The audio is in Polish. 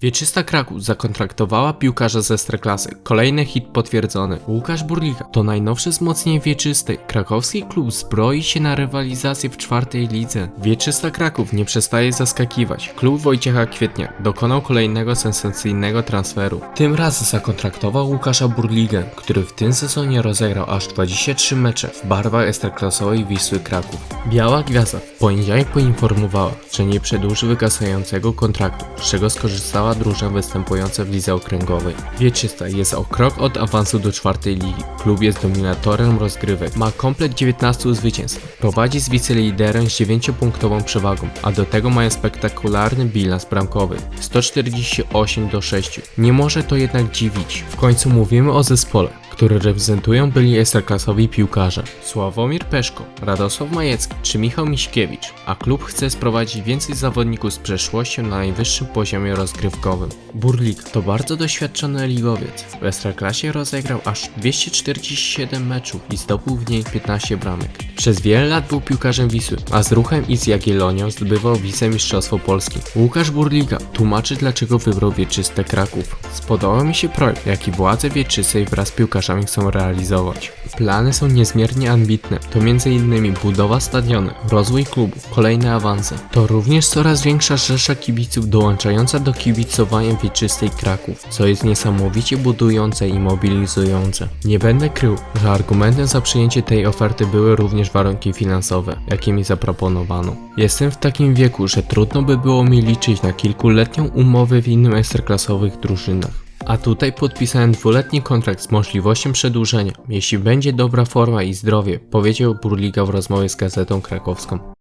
Wieczysta Kraków zakontraktowała piłkarza ze Ekstraklasy. Kolejny hit potwierdzony. Łukasz Burlika to najnowsze wzmocnienie Wieczystej. Krakowski klub zbroi się na rywalizację w czwartej lidze. Wieczysta Kraków nie przestaje zaskakiwać. Klub Wojciecha Kwietnia dokonał kolejnego sensacyjnego transferu. Tym razem zakontraktował Łukasza Burligę, który w tym sezonie rozegrał aż 23 mecze w barwach ekstraklasowej Wisły Kraków. Biała Gwiazda w poniedziałek poinformowała, że nie przedłuży wygasającego kontraktu, z czego skorzystała drużyna występująca w lidze okręgowej. Wieczysta jest o krok od awansu do czwartej ligi. Klub jest dominatorem rozgrywek, ma komplet 19 zwycięstw. Prowadzi z wiceliderem z 9-punktową przewagą, a do tego mają spektakularny bilans bramkowy 148 do 6. Nie może to jednak dziwić. W końcu mówimy o zespole, który reprezentują byli ekstraklasowi piłkarze Sławomir Peszko, Radosław Majecki czy Michał Miśkiewicz, a klub chce sprowadzić więcej zawodników z przeszłością na najwyższym poziomie rozgrywkowym. Burlik to bardzo doświadczony ligowiec. W ekstraklasie rozegrał aż 247 meczów i zdobył w niej 15 bramek. Przez wiele lat był piłkarzem Wisły, a z ruchem i z Jagiellonią zdobywał wicemistrzostwo Polski. Łukasz Burliga tłumaczy dlaczego wybrał Wieczyste Kraków. Spodobał mi się projekt, jaki władze Wieczystej wraz z piłkarzami chcą realizować. Plany są niezmiernie ambitne, to m.in. budowa stadionu, rozwój klubu, kolejne awanse. To również coraz większa rzesza kibiców dołączająca do kibicowania Wieczystej Kraków, co jest niesamowicie budujące i mobilizujące. Nie będę krył, że argumentem za przyjęcie tej oferty były również warunki finansowe, jakie mi zaproponowano. Jestem w takim wieku, że trudno by było mi liczyć na kilkuletnią umowę w innym ekstraklasowych drużynach. A tutaj podpisałem dwuletni kontrakt z możliwością przedłużenia, jeśli będzie dobra forma i zdrowie, powiedział Burliga w rozmowie z Gazetą Krakowską.